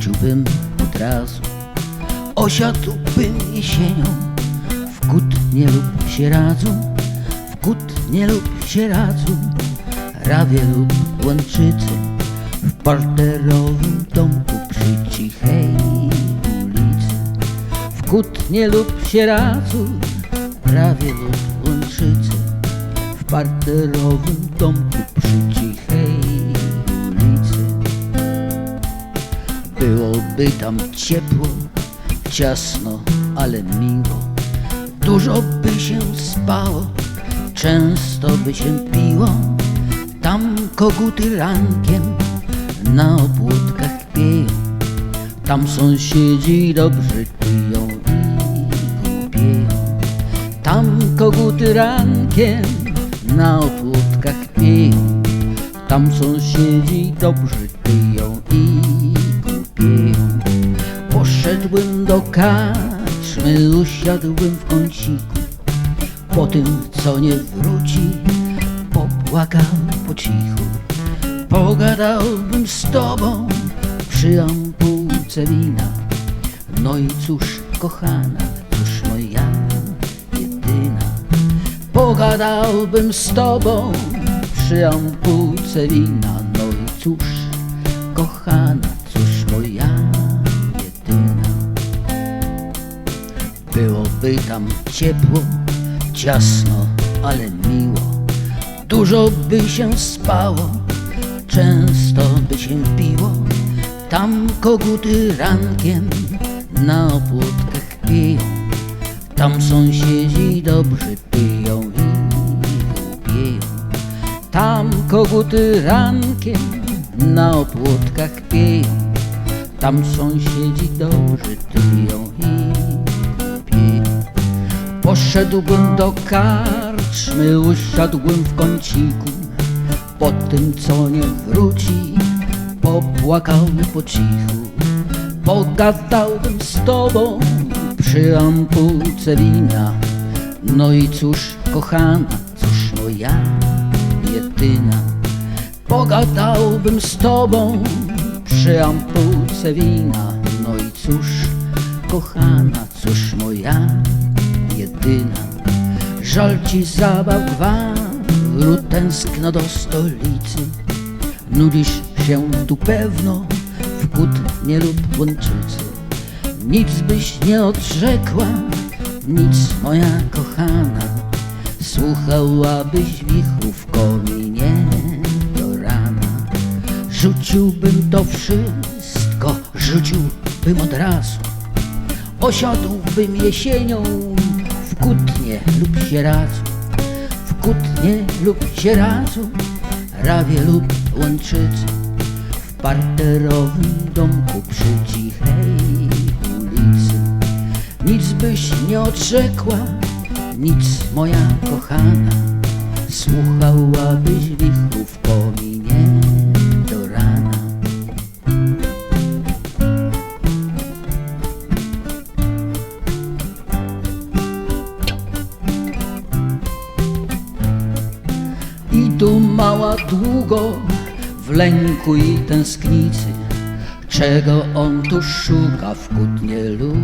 wróciłbym od razu. Osiadłbym jesienią w Kutnie lub Sieradzu, w Kutnie lub Sieradzu, Rawie lub Łęczycy, w parterowym domku przy cichej ulicy. W Kutnie lub Sieradzu, Rawie lub Łęczycy, w parterowym domku przy cichej Byłoby tam ciepło, ciasno, ale miło. Dużo by się spało, często by się piło. Tam koguty rankiem na obłódkach pieją. Tam sąsiedzi dobrzy piją i głupieją. Tam koguty rankiem na obłódkach pieją. Tam sąsiedzi dobrzy piją i głupieją. Poszedłbym do karczmy, usiadłbym w kąciku. Po tym, co nie wróci, popłakał po cichu. Pogadałbym z tobą przy ampułce wina. No i cóż, kochana, cóż moja jedyna. Pogadałbym z tobą przy ampułce wina. No i cóż, kochana, Byłoby tam ciepło, ciasno, ale miło. Dużo by się spało, często by się piło. Tam koguty rankiem na opłotkach piją. Tam sąsiedzi dobrzy piją i głupieją. Tam koguty rankiem na opłotkach piją. Tam sąsiedzi dobrzy piją Poszedłbym do karczmy, usiadłbym w kąciku. Po tym, co nie wróci, popłakał po cichu. Pogadałbym z tobą przy ampułce wina. No i cóż, kochana, cóż moja jedyna. Pogadałbym z tobą przy ampułce wina. No i cóż, kochana, cóż moja jedyna. Żal ci zabaw gwaru, tęskno do stolicy. Nudzisz się tu pewno w Kutnie lub Łączycy. Nic byś nie odrzekła, nic moja kochana. Słuchałabyś wichru w kominie do rana. Rzuciłbym to wszystko, rzuciłbym od razu. Osiadłbym jesienią Kutnie lub Sieradzu, w Kutnie lub Sieradzu, Rawie lub Łęczycy, w parterowym domku przy cichej ulicy. Nic byś nie odrzekła, nic moja kochana, słuchałabyś długo w lęku i tęsknicy. Czego on tu szuka w Kutnie lub